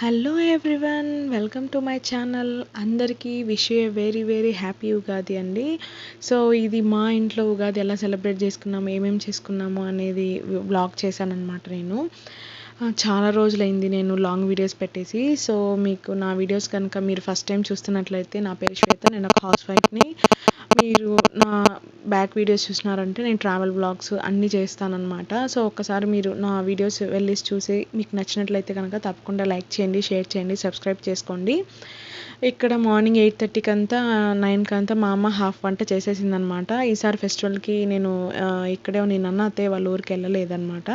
Hello everyone welcome to my channel అందరికీ wish a very very happy Ugadi అండి. So ఇది మా ఇంట్లో ఉగాది ఎలా సెలబ్రేట్ చేసుకున్నాము ఏమేమి చేసుకున్నాము అనేది బ్లాగ్ చేశానమాట నేను. చాలా రోజులైంది నేను లాంగ్ వీడియోస్ పెట్టేసి. సో మీకు నా వీడియోస్ కనుక మీరు ఫస్ట్ టైం చూస్తున్నట్లయితే నా పేరు శ్వేత నేను ఒక హౌస్ వైఫ్ని మీరు నా బ్యాక్ వీడియోస్ చూసినారంటే నేను ట్రావెల్ బ్లాగ్స్ అన్నీ చేస్తానన్నమాట. సో ఒక్కసారి మీరు నా వీడియోస్ వెళ్ళి చూసి మీకు నచ్చినట్లయితే కనుక తప్పకుండా లైక్ చేయండి షేర్ చేయండి సబ్స్క్రైబ్ చేసుకోండి. ఇక్కడ మార్నింగ్ ఎయిట్ థర్టీకి అంతా నైన్కి అంతా మా అమ్మ హాఫ్ వంట చేసేసిందనమాట ఈసారి ఫెస్టివల్కి నేను ఇక్కడే నేను అన్న అత్తయ్య వాళ్ళ ఊరికి వెళ్ళలేదన్నమాట.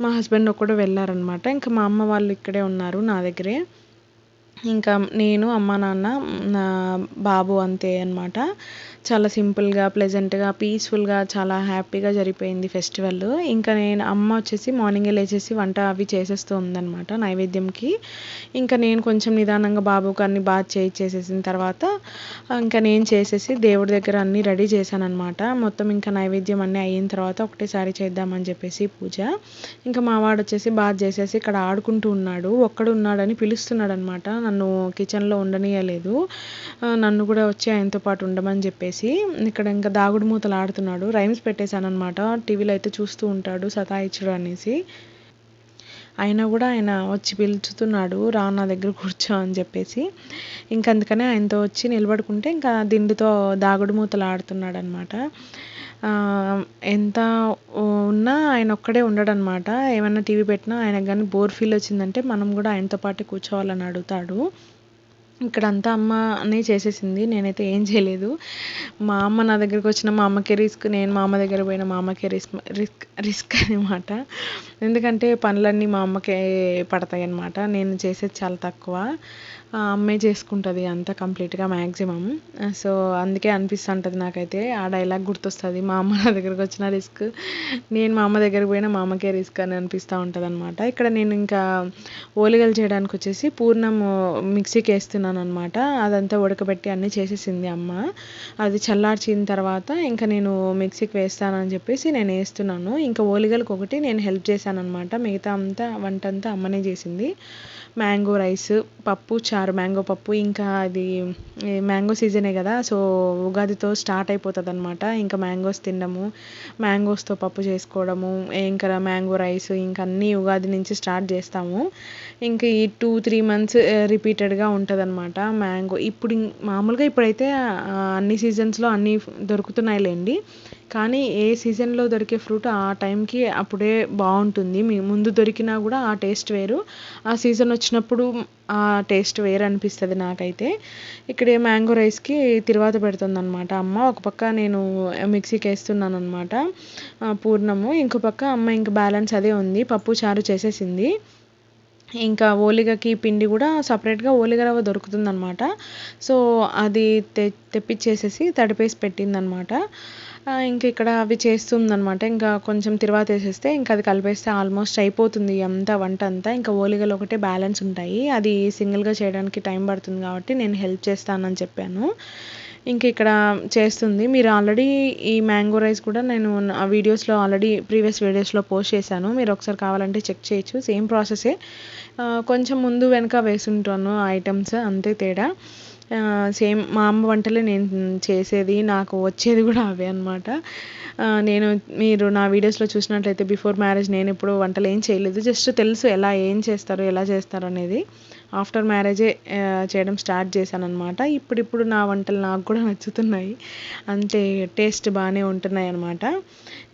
మా హస్బెండ్ ఒక్కడు వెళ్ళారనమాట ఇంకా మా అమ్మ వాళ్ళు ఇక్కడే ఉన్నారు నా దగ్గరే. ఇంకా నేను అమ్మ నాన్న నా బాబు అంతే అనమాట చాలా సింపుల్గా ప్లెజెంట్గా పీస్ఫుల్గా చాలా హ్యాపీగా జరిగిపోయింది ఫెస్టివల్. ఇంకా నేను అమ్మ వచ్చేసి మార్నింగే లేచేసి వంట అవి చేసేస్తూ ఉందన్నమాట నైవేద్యంకి. ఇంకా నేను కొంచెం నిదానంగా బాబుకు అన్ని బాగా చేసేసిన తర్వాత ఇంకా నేను చేసేసి దేవుడి దగ్గర అన్నీ రెడీ చేశానమాట మొత్తం ఇంకా నైవేద్యం అన్నీ అయిన తర్వాత ఒకటేసారి చేద్దామని చెప్పేసి పూజ. ఇంకా మా వాడు వచ్చేసి బాగా చేసేసి ఇక్కడ ఆడుకుంటూ ఉన్నాడు. ఒక్కడు ఉన్నాడని పిలుస్తున్నాడు అనమాట నన్ను కిచెన్లో ఉండనీయలేదు. నన్ను కూడా వచ్చి ఆయనతో పాటు ఉండమని చెప్పేసి ఇక్కడ ఇంకా దాగుడు మూతలు ఆడుతున్నాడు. రైమ్స్ పెట్టేశానమాట టీవీలో అయితే చూస్తూ ఉంటాడు సతాయిచ్చుడు అనేసి. అయినా కూడా ఆయన వచ్చి పిలుచుతున్నాడు రా నా దగ్గర కూర్చో అని చెప్పేసి. ఇంకందుకనే ఆయనతో వచ్చి నిలబడుకుంటే ఇంకా దిండుతో దాగుడు మూతలు ఆడుతున్నాడు అనమాట ఎంత ఉన్నా ఆయన ఒక్కడే ఉండడనమాట. ఏమైనా టీవీ పెట్టినా ఆయనకు కానీ బోర్ ఫీల్ వచ్చిందంటే మనం కూడా ఆయనతో పాటు కూర్చోవాలని అడుగుతాడు. ఇక్కడ అంతా అమ్మ చేసేసింది. నేనైతే ఏం చేయలేదు. మా అమ్మ నా దగ్గరికి వచ్చిన మా అమ్మకే రిస్క్ నేను మా అమ్మ దగ్గర పోయిన మా అమ్మకే రిస్క్ రిస్క్ రిస్క్ అనమాట ఎందుకంటే పనులన్నీ మా అమ్మకే పడతాయి అన్నమాట నేను చేసేది చాలా తక్కువ. ఆ అమ్మే చేసుకుంటుంది అంతా కంప్లీట్గా మ్యాక్సిమం సో అందుకే అనిపిస్తుంటుంది నాకైతే. ఆ డైలాగ్ గుర్తొస్తుంది. మా అమ్మ నా దగ్గరకు వచ్చిన రిస్క్ నేను మా అమ్మ దగ్గరికి పోయినా మా అమ్మకే రిస్క్ అని అనిపిస్తూ ఉంటుంది అనమాట ఇక్కడ నేను ఇంకా ఓలిగలు చేయడానికి వచ్చేసి పూర్ణం మిక్సీకి వేస్తున్నాను అనమాట అదంతా ఉడకబెట్టి అన్నీ చేసేసింది అమ్మ. అది చల్లార్చిన తర్వాత ఇంకా నేను మిక్సీకి వేస్తానని చెప్పేసి నేను వేస్తున్నాను. ఇంకా ఓలిగలకు ఒకటి నేను హెల్ప్ చేశాను అనమాట మిగతా అంతా వంట అంతా అమ్మనే చేసింది. మ్యాంగో రైస్ పప్పు చారు మ్యాంగో పప్పు ఇంకా అది మ్యాంగో సీజనే కదా. సో ఉగాదితో స్టార్ట్ అయిపోతుంది అనమాట ఇంకా మ్యాంగోస్ తినడము మ్యాంగోస్తో పప్పు చేసుకోవడము ఇంకా మ్యాంగో రైస్ ఇంకా అన్నీ ఉగాది నుంచి స్టార్ట్ చేస్తాము. ఇంకా ఈ టూ త్రీ మంత్స్ రిపీటెడ్గా ఉంటుంది అనమాట మ్యాంగో. ఇప్పుడు మామూలుగా ఇప్పుడైతే అన్ని సీజన్స్లో అన్నీ దొరుకుతున్నాయిలేండి. కానీ ఏ సీజన్లో దొరికే ఫ్రూట్ ఆ టైంకి అప్పుడే బాగుంటుంది. మీ ముందు దొరికినా కూడా ఆ టేస్ట్ వేరు. ఆ సీజన్ వచ్చినప్పుడు ఆ టేస్ట్ వేరు అనిపిస్తుంది నాకైతే. ఇక్కడ మ్యాంగో రైస్కి తిరువాత పెడుతుంది అనమాట అమ్మ ఒక పక్క నేను మిక్సీకి వేస్తున్నాను అనమాట పూర్ణము. ఇంకో పక్క అమ్మ ఇంకా బ్యాలెన్స్ అదే ఉంది. పప్పు చారు చేసేసింది. ఇంకా ఓలిగకి పిండి కూడా సపరేట్గా ఓలిగ రవ్వ దొరుకుతుందనమాట సో అది తె తెప్పించేసేసి తడిపేసి పెట్టిందనమాట ఇంకా ఇక్కడ అవి చేస్తుందనమాట ఇంకా కొంచెం తిరువాత వేసేస్తే ఇంకా అది కలిపేస్తే ఆల్మోస్ట్ అయిపోతుంది అంతా వంట అంతా. ఇంకా ఓలిగలు ఒకటే బ్యాలెన్స్ ఉంటాయి. అది సింగిల్గా చేయడానికి టైం పడుతుంది కాబట్టి నేను హెల్ప్ చేస్తానని చెప్పాను. ఇంక ఇక్కడ చేస్తుంది. మీరు ఆల్రెడీ ఈ మ్యాంగో రైస్ కూడా నేను ఆ వీడియోస్లో ఆల్రెడీ ప్రీవియస్ వీడియోస్లో పోస్ట్ చేశాను. మీరు ఒకసారి కావాలంటే చెక్ చేయొచ్చు. సేమ్ ప్రాసెసే కొంచెం ముందు వెనక వేసుంటాను ఐటమ్స్ అంతే తేడా. సేమ్ మా అమ్మ వంటలే నేను చేసేది. నాకు వచ్చేది కూడా అవే అనమాట నేను మీరు నా వీడియోస్లో చూసినట్లయితే బిఫోర్ మ్యారేజ్ నేను ఇప్పుడు వంటలు ఏం చేయలేదు. జస్ట్ తెలుసు ఎలా ఏం చేస్తారు ఎలా చేస్తారు అనేది. ఆఫ్టర్ మ్యారేజే చేయడం స్టార్ట్ చేశాను అనమాట ఇప్పుడిప్పుడు నా వంటలు నాకు కూడా నచ్చుతున్నాయి. అంతే టేస్ట్ బాగానే ఉంటున్నాయి అనమాట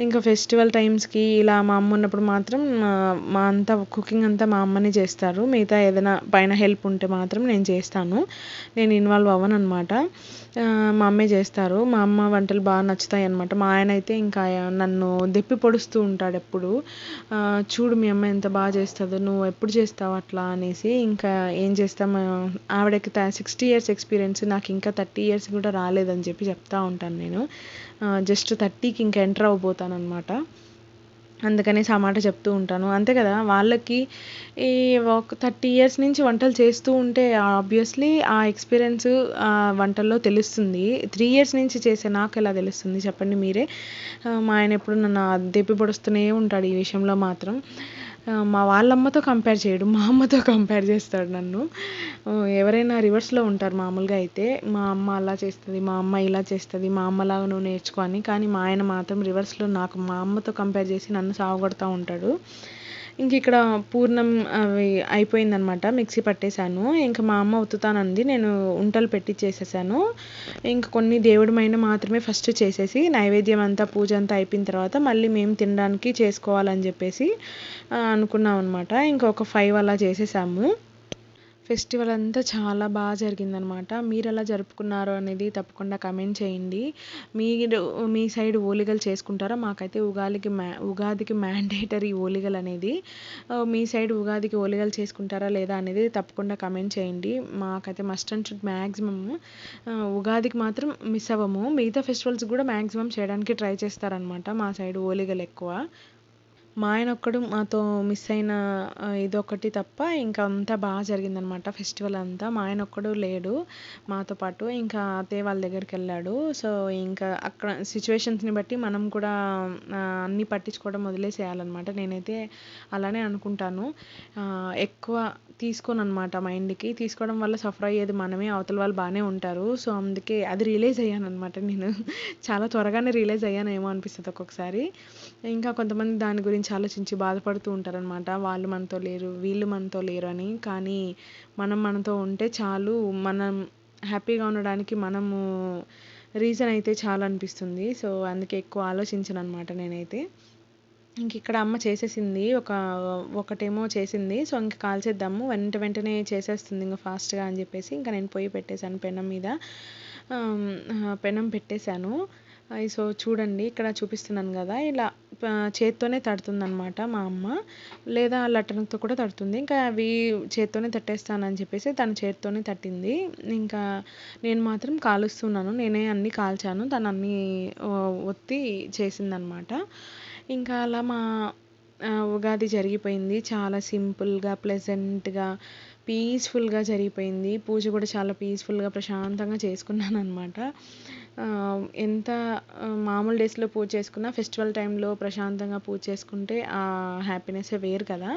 ఇంకా ఫెస్టివల్ టైమ్స్కి ఇలా మా అమ్మ ఉన్నప్పుడు మాత్రం మా అంతా కుకింగ్ అంతా మా అమ్మనే చేస్తారు. మిగతా ఏదైనా పైన హెల్ప్ ఉంటే మాత్రం నేను చేస్తాను. నేను ఇన్వాల్వ్ అవ్వను అనమాట మా అమ్మే చేస్తారు. మా అమ్మ వంటలు బాగా నచ్చుతాయి అనమాట మా ఆయన అయితే ఇంకా నన్ను దెప్పి పొడుస్తూ ఉంటాడు ఎప్పుడు. చూడు మీ అమ్మ ఎంత బాగా చేస్తుందో నువ్వు ఎప్పుడు చేస్తావు అట్లా అనేసి ఇంకా ఏం చేస్తాం ఆవిడకి సిక్స్టీ ఇయర్స్ ఎక్స్పీరియన్స్ నాకు ఇంకా థర్టీ ఇయర్స్ కూడా రాలేదని చెప్పి చెప్తా ఉంటాను నేను. జస్ట్ థర్టీకి ఇంకా ఎంటర్ అవ్వబోతాను అనమాట అందుకనేసి ఆ మాట చెప్తూ ఉంటాను. అంతే కదా వాళ్ళకి ఈ ఒక థర్టీ ఇయర్స్ నుంచి వంటలు చేస్తూ ఉంటే ఆబ్వియస్లీ ఆ ఎక్స్పీరియన్స్ వంటల్లో తెలుస్తుంది. త్రీ ఇయర్స్ నుంచి చేసే నాకు ఎలా తెలుస్తుంది చెప్పండి మీరే. మా ఆయన ఎప్పుడు నన్ను దెప్పి పొడుస్తూనే ఉంటాడు ఈ విషయంలో మాత్రం. మా వాళ్ళ అమ్మతో కంపేర్ చేయడు మా అమ్మతో కంపేర్ చేస్తాడు నన్ను. ఎవరైనా రివర్స్లో ఉంటారు మామూలుగా అయితే మా అమ్మ అలా చేస్తుంది మా అమ్మ ఇలా చేస్తుంది మా అమ్మలాగా నువ్వు నేర్చుకో అని. కానీ మా ఆయన మాత్రం రివర్స్లో నాకు మా అమ్మతో కంపేర్ చేసి నన్ను సావగొడతా ఉంటాడు. ఇంక ఇక్కడ పూర్ణం అవి అయిపోయిందనమాట మిక్సీ పట్టేశాను. ఇంకా మా అమ్మ ఉత్తుతానంది నేను ఉంటలు పెట్టి చేసేసాను. ఇంకా కొన్ని దేవుడిమైన మాత్రమే ఫస్ట్ చేసేసి నైవేద్యం అంతా పూజ అంతా అయిపోయిన తర్వాత మళ్ళీ మేము తినడానికి చేసుకోవాలని చెప్పేసి అనుకున్నాం అనమాట ఇంకా ఒక ఫైవ్ అలా చేసేసాము. ఫెస్టివల్ అంతా చాలా బాగా జరిగిందనమాట. మీరు ఎలా జరుపుకున్నారు అనేది తప్పకుండా కమెంట్ చేయండి. మీరు మీ సైడ్ ఓలిగలు చేసుకుంటారా? మాకైతే ఉగాదికి మ్యా ఉగాదికి మ్యాండేటరీ ఓలిగలు అనేది మీ సైడ్ ఉగాదికి ఓలిగలు చేసుకుంటారా లేదా అనేది తప్పకుండా కమెంట్ చేయండి. మాకైతే మస్ట్ అండ్ షుడ్ మ్యాక్సిమమ్ ఉగాదికి మాత్రం మిస్ అవ్వము. మిగతా ఫెస్టివల్స్ కూడా మ్యాక్సిమం చేయడానికి ట్రై చేస్తారనమాట మా సైడ్ ఓలిగలు ఎక్కువ. మా ఆయన ఒక్కడు మాతో మిస్ అయిన ఇదొకటి తప్ప ఇంకా అంతా బాగా జరిగిందనమాట ఫెస్టివల్ అంతా. మా ఆయన ఒక్కడు లేడు మాతో పాటు ఇంకా అత్తయ్య వాళ్ళ దగ్గరికి వెళ్ళాడు. సో ఇంకా అక్కడ సిచ్యువేషన్స్ని బట్టి మనం కూడా అన్నీ పట్టించుకోవడం వదిలేసేయాలన్నమాట. నేనైతే అలానే అనుకుంటాను. ఎక్కువ తీసుకోను అనమాట మైండ్కి. తీసుకోవడం వల్ల సఫర్ అయ్యేది మనమే అవతల వాళ్ళు బాగానే ఉంటారు. సో అందుకే అది రియలైజ్ అయ్యాను అనమాట నేను. చాలా త్వరగానే రియలైజ్ అయ్యానేమో అనిపిస్తుంది ఒక్కొక్కసారి. ఇంకా కొంతమంది దాని గురించి ఆలోచించి బాధపడుతూ ఉంటారనమాట వాళ్ళు మనతో లేరు వీళ్ళు మనతో లేరు అని. కానీ మనం మనతో ఉంటే చాలు మనం హ్యాపీగా ఉండడానికి మనము రీజన్ అయితే చాలా అనిపిస్తుంది. సో అందుకే ఎక్కువ ఆలోచించను అనమాట నేనైతే. ఇంక ఇక్కడ అమ్మ చేసేసింది ఒక ఒకటేమో చేసింది. సో ఇంక కాల్చేద్దాము. వెంట వెంటనే చేసేస్తుంది ఇంకా ఫాస్ట్గా అని చెప్పేసి ఇంకా నేను పొయ్యి పెట్టేశాను పెనం మీద. పెనం పెట్టేశాను. సో చూడండి ఇక్కడ చూపిస్తున్నాను కదా. ఇలా చేత్తోనే తడుతుందనమాట మా అమ్మ. లేదా లట్టనతో కూడా తడుతుంది. ఇంకా అవి చేత్తోనే తట్టేస్తానని చెప్పేసి తన చేత్తోనే తట్టింది. ఇంకా నేను మాత్రం కాలుస్తున్నాను. నేనే అన్నీ కాల్చాను. తను అన్నీ ఒత్తి చేసిందనమాట ఇంకా అలా మా ఉగాది జరిగిపోయింది. చాలా సింపుల్గా ప్లెజెంట్గా పీస్ఫుల్గా జరిగిపోయింది. పూజ కూడా చాలా పీస్ఫుల్గా ప్రశాంతంగా చేసుకున్నాను అనమాట ఎంత మామూలు డేస్లో పూజ చేసుకున్నా ఫెస్టివల్ టైంలో ప్రశాంతంగా పూజ చేసుకుంటే ఆ హ్యాపీనెస్ వేరు కదా.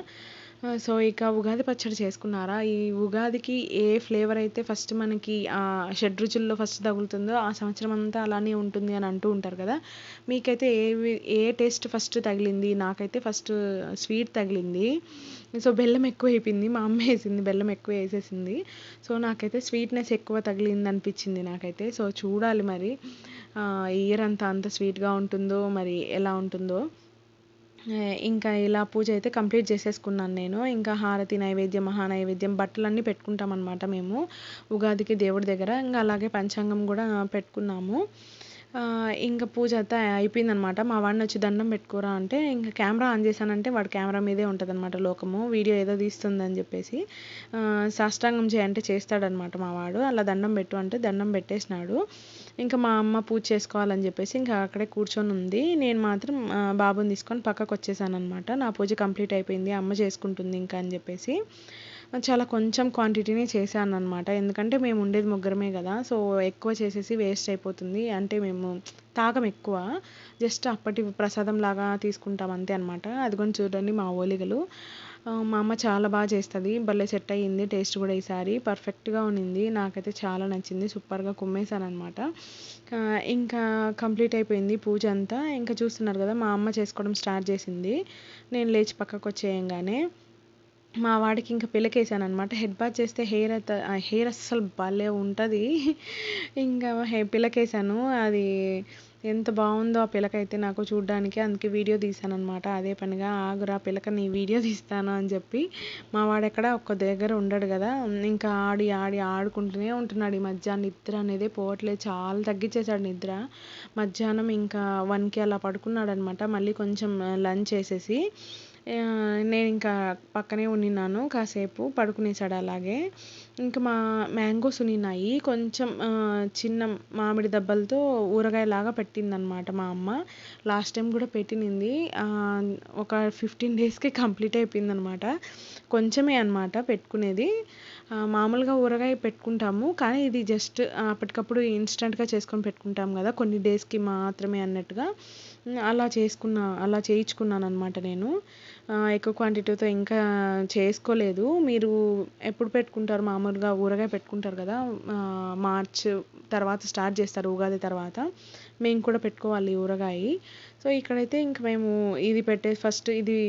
సో ఇక ఉగాది పచ్చడి చేసుకున్నారా? ఈ ఉగాదికి ఏ ఫ్లేవర్ అయితే ఫస్ట్ మనకి ఆ షడ్రుచుల్లో ఫస్ట్ తగులుతుందో ఆ సంవత్సరం అంతా అలానే ఉంటుంది అని అంటూ ఉంటారు కదా? మీకైతే ఏ ఏ టేస్ట్ ఫస్ట్ తగిలింది? నాకైతే ఫస్ట్ స్వీట్ తగిలింది. సో బెల్లం ఎక్కువ అయిపోయింది మా అమ్మ వేసింది బెల్లం ఎక్కువ వేసేసింది. సో నాకైతే స్వీట్నెస్ ఎక్కువ తగిలింది అనిపించింది నాకైతే. సో చూడాలి మరి. ఇయర్ అంతా అంత స్వీట్గా ఉంటుందో మరి ఎలా ఉంటుందో. ఇంకా ఇలా పూజ అయితే కంప్లీట్ చేసేసుకున్నాను నేను. ఇంకా హారతి నైవేద్యం మహా నైవేద్యం బట్టలన్నీ పెట్టుకుంటాం అనమాట మేము. ఉగాదికి దేవుడి దగ్గర. ఇంకా అలాగే పంచాంగం కూడా పెట్టుకున్నాము. ఇంకా పూజ అయితే అయిపోయిందనమాట మా వాడిని వచ్చి దండం పెట్టుకోరా అంటే ఇంకా కెమెరా ఆన్ చేశానంటే వాడు కెమెరా మీదే ఉంటుంది అనమాట లోకము. వీడియో ఏదో తీస్తుందని చెప్పేసి. సాష్టాంగం చేయంటే చేస్తాడనమాట మా వాడు. అలా దండం పెట్టు అంటే దండం పెట్టేసినాడు. ఇంకా మా అమ్మ పూజ చేసుకోవాలని చెప్పేసి ఇంకా అక్కడే కూర్చొని ఉంది. నేను మాత్రం బాబుని తీసుకొని పక్కకు వచ్చేసాను అనమాట నా పూజ కంప్లీట్ అయిపోయింది అమ్మ చేసుకుంటుంది ఇంకా అని చెప్పేసి. చాలా కొంచెం క్వాంటిటీనే చేశాను అనమాట ఎందుకంటే మేము ఉండేది ముగ్గురమే కదా సో ఎక్కువ చేసేసి వేస్ట్ అయిపోతుంది. అంటే మేము తాగం ఎక్కువ. జస్ట్ అప్పటి ప్రసాదం లాగా తీసుకుంటాం అంతే అనమాట అది అదిగోని చూడండి మా ఓలిగలు. మా అమ్మ చాలా బాగా చేస్తుంది. భలే సెట్ అయ్యింది టేస్ట్ కూడా ఈసారి. పర్ఫెక్ట్గా ఉన్నింది. నాకైతే చాలా నచ్చింది. సూపర్గా కుమ్మేశానమాట ఇంకా కంప్లీట్ అయిపోయింది పూజ అంతా. ఇంకా చూస్తున్నారు కదా మా అమ్మ చేసుకోవడం స్టార్ట్ చేసింది. నేను లేచి పక్కకు వచ్చేయంగానే మా వాడికి ఇంకా పిలకేసాను అనమాట హెడ్ బాత్ చేస్తే హెయిర్ అయితే హెయిర్ అస్సలు భలే ఉంటుంది. ఇంకా హె పిలకేసాను అది ఎంత బాగుందో ఆ పిలక అయితే నాకు చూడడానికి. అందుకే వీడియో తీశానమాట అదే పనిగా ఆగురా పిలక నీ వీడియో తీస్తాను అని చెప్పి. మా వాడెక్కడ ఒక్క దగ్గర ఉండడు కదా. ఇంకా ఆడి ఆడి ఆడుకుంటూనే ఉంటున్నాడు ఈ మధ్యాహ్నం. నిద్ర అనేది పోవట్లేదు. చాలా తగ్గించేశాడు నిద్ర. మధ్యాహ్నం ఇంకా వన్కి అలా పడుకున్నాడు అనమాట మళ్ళీ కొంచెం లంచ్ చేసేసి. నేను ఇంకా పక్కనే ఉండినాను కాసేపు పడుకునేసాడు అలాగే. ఇంకా మా మ్యాంగోస్ ఉన్నాయి కొంచెం చిన్న మామిడి దెబ్బలతో ఊరగాయలాగా పెట్టిందనమాట మా అమ్మ. లాస్ట్ టైం కూడా పెట్టినింది. ఒక ఫిఫ్టీన్ డేస్కి కంప్లీట్ అయిపోయిందనమాట. కొంచెమే అనమాట పెట్టుకునేది. మామూలుగా ఊరగాయ పెట్టుకుంటాము కానీ ఇది జస్ట్ అప్పటికప్పుడు ఇన్స్టెంట్గా చేసుకొని పెట్టుకుంటాం కదా కొన్ని డేస్కి మాత్రమే అన్నట్టుగా. అలా చేసుకున్నా అలా చేయించుకున్నాను అనమాట నేను ఎక్కువ క్వాంటిటీతో ఇంకా చేసుకోలేదు. మీరు ఎప్పుడు పెట్టుకుంటారు? మామూలుగా ఊరగాయ పెట్టుకుంటారు కదా? మార్చ్ తర్వాత స్టార్ట్ చేస్తారు ఉగాది తర్వాత. మేము కూడా పెట్టుకోవాలి ఊరగాయ. సో ఇక్కడైతే ఇంక మేము ఇది పెట్టే ఫస్ట్ ఇది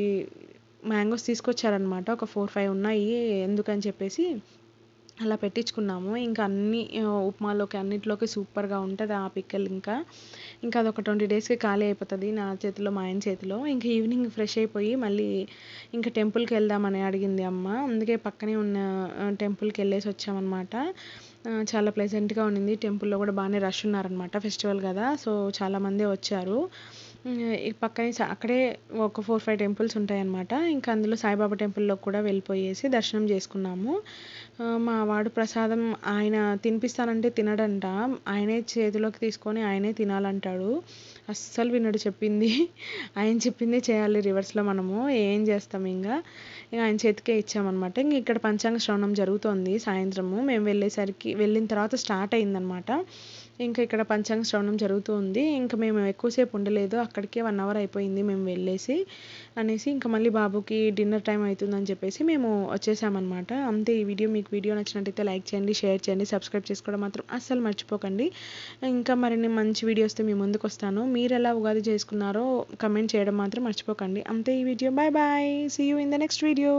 మ్యాంగోస్ తీసుకొచ్చారనమాట ఒక ఫోర్ ఫైవ్ ఉన్నాయి. ఎందుకని చెప్పేసి అలా పెట్టించుకున్నాము. ఇంకా అన్ని ఉప్మాలోకి అన్నిటిలోకి సూపర్గా ఉంటుంది ఆ పిక్కల్ ఇంకా. ఇంకా అదొక ట్వంటీ డేస్కి ఖాళీ అయిపోతుంది నా చేతిలో మా ఆయన చేతిలో. ఇంకా ఈవినింగ్ ఫ్రెష్ అయిపోయి మళ్ళీ ఇంకా టెంపుల్కి వెళ్దామని అడిగింది అమ్మ. అందుకే పక్కనే ఉన్న టెంపుల్కి వెళ్ళేసి వచ్చామన్నమాట. చాలా ప్లెజెంట్గా ఉండింది టెంపుల్లో కూడా బాగానే రష్ ఉన్నారనమాట ఫెస్టివల్ కదా. సో చాలామంది వచ్చారు. ఈ పక్కనే అక్కడే ఒక ఫోర్ ఫైవ్ టెంపుల్స్ ఉంటాయన్నమాట. ఇంకా అందులో సాయిబాబా టెంపుల్లో కూడా వెళ్ళిపోయేసి దర్శనం చేసుకున్నాము. మా వాడు ప్రసాదం ఆయన తినిపిస్తానంటే తినడంట. ఆయనే చేతిలోకి తీసుకొని ఆయనే తినాలంటాడు. అస్సలు వినడు చెప్పింది. ఆయన చెప్పిందే చేయాలి రివర్స్లో మనము. ఏం చేస్తాం ఇంకా ఇంకా ఆయన చేతికే ఇచ్చామన్నమాట. ఇంక ఇక్కడ పంచాంగ శ్రవణం జరుగుతోంది సాయంత్రము. మేము వెళ్ళేసరికి వెళ్ళిన తర్వాత స్టార్ట్ అయిందనమాట ఇంకా ఇక్కడ పంచాంగ శ్రవణం జరుగుతూ ఉంది. ఇంకా మేము ఎక్కువసేపు ఉండలేదు. అక్కడికే వన్ అవర్ అయిపోయింది మేము వెళ్ళేసి అనేసి ఇంకా మళ్ళీ బాబుకి డిన్నర్ టైం అవుతుందని చెప్పేసి మేము వచ్చేసామన్నమాట. అంతే ఈ వీడియో మీకు వీడియో నచ్చినట్టయితే లైక్ చేయండి షేర్ చేయండి సబ్స్క్రైబ్ చేసుకోవడం మాత్రం అస్సలు మర్చిపోకండి. ఇంకా మరిన్ని మంచి వీడియోస్తో మీ ముందుకు వస్తాను. మీరు ఎలా ఉగాది చేసుకున్నారో కమెంట్ చేయడం మాత్రం మర్చిపోకండి. అంతే ఈ video. Bye bye see you in the next video